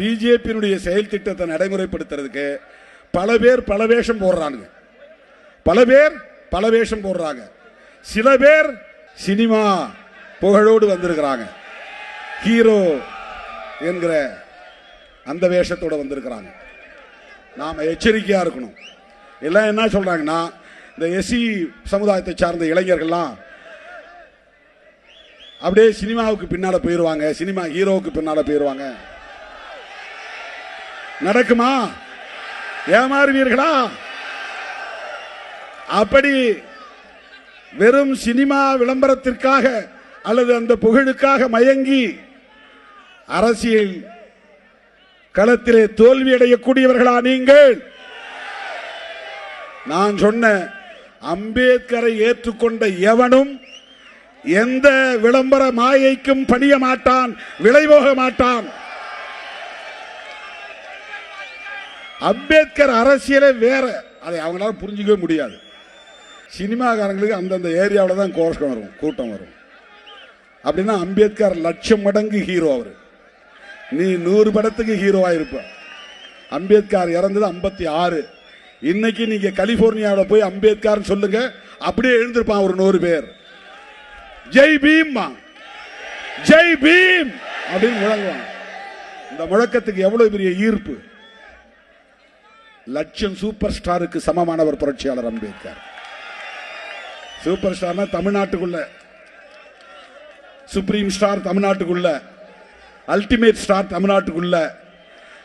பிஜேபியினுடைய செயல் திட்டத்தை நடைமுறைப்படுத்துறதுக்கு பல பேர் பல வேஷம் போடுறானுங்க. பல பேர் பல வேஷம் போடுறாங்க. சில பேர் சினிமா புகழோடு வந்திருக்கிறாங்க. ஹீரோ என்கிற அந்த வேஷத்தோடு வந்திருக்கிறாங்க. நாம் எச்சரிக்கையாக இருக்கணும். எல்லாம் என்ன சொல்கிறாங்கன்னா இந்த எஸ்சி சமுதாயத்தை சார்ந்த இளைஞர்கள்லாம் அப்படியே சினிமாவுக்கு பின்னால் போயிருவாங்க சினிமா ஹீரோவுக்கு பின்னால் போயிருவாங்க. நடக்குமா? ஏமாறுவீர்களா? அப்படி வெறும் சினிமா விளம்பரத்திற்காக அல்லது அந்த புகழுக்காக மயங்கி அரசியல் களத்திலே தோல்வி அடையக்கூடியவர்களா நீங்கள்? நான் சொன்ன அம்பேத்கரை ஏற்றுக்கொண்ட எவனும் எந்த விளம்பர மாயைக்கும் பணிய மாட்டான் விளைபோக மாட்டான். அம்பேத்கர் அரசியலே வேற. அதை அவங்களால புரிஞ்சிக்கவே முடியாது. சினிமாக்காரங்களுக்கு அந்தந்த ஏரியாவில் தான் கோஷம் வரும் கூட்டம் வரும். அப்படின்னா அம்பேத்கர் லட்சம் மடங்கு ஹீரோ அவர். நீ நூறு படத்துக்கு ஹீரோவாக இருப்ப அம்பேத்கர் இறந்தது ஐம்பத்தி ஆறு. இன்னைக்கு நீங்க கலிபோர்னியாவில் போய் அம்பேத்கர் சொல்லுங்க அப்படியே எழுந்திருப்பான் ஒரு நூறு பேர். ஜெய் பீம் ஜெய் பீம் அப்படின்னு முழங்குவான். இந்த முழக்கத்துக்கு எவ்வளவு பெரிய ஈர்ப்பு? லட்சம் சூப்பர் ஸ்டாருக்கு சமமானவர் புரட்சியாளர் அம்பேத்கர். சூப்பர் ஸ்டார்னா தமிழ்நாட்டுக்குள்ள. சுப்ரீம் ஸ்டார் தமிழ்நாட்டுக்குள்ள. அல்டிமேட் ஸ்டார் தமிழ்நாட்டுக்குள்ள.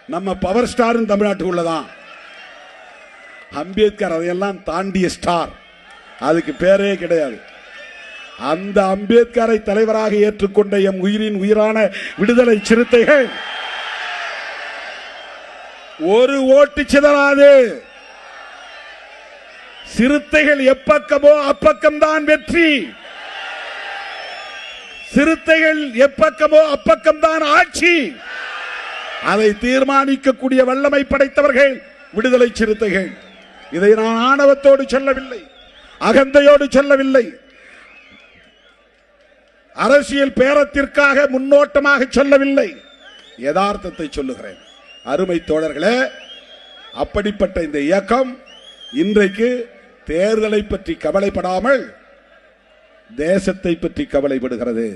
நம்ம பவர் ஸ்டாரும் தமிழ்நாட்டுக்குள்ள தான். அம்பேத்கர் அதையெல்லாம் தாண்டிய ஸ்டார் அதுக்கு பேரே கிடையாது. அந்த அம்பேத்கரை தலைவராக ஏற்றுக்கொண்ட எம் உயிரின் உயிரான விடுதலை சிறுத்தைகள் ஒரு ஓட்டு சிதறாது. சிறுத்தைகள் எப்பக்கமோ அப்பக்கம்தான் வெற்றி. சிறுத்தைகள் எப்பக்கமோ அப்பக்கம்தான் ஆட்சி. அதை தீர்மானிக்கக்கூடிய வல்லமை படைத்தவர்கள் விடுதலை சிறுத்தைகள். இதை நான் ஆணவத்தோடு சொல்லவில்லை அகந்தையோடு சொல்லவில்லை. அரசியல் பேரத்திற்காக முன்னோட்டமாக சொல்லவில்லை. யதார்த்தத்தை சொல்லுகிறேன். அருமை தோழர்களே அப்படிப்பட்ட இந்த இயக்கம் இன்றைக்கு தேர்தலை பற்றி கவலைப்படாமல் தேசத்தை பற்றி கவலைப்படுகிறது.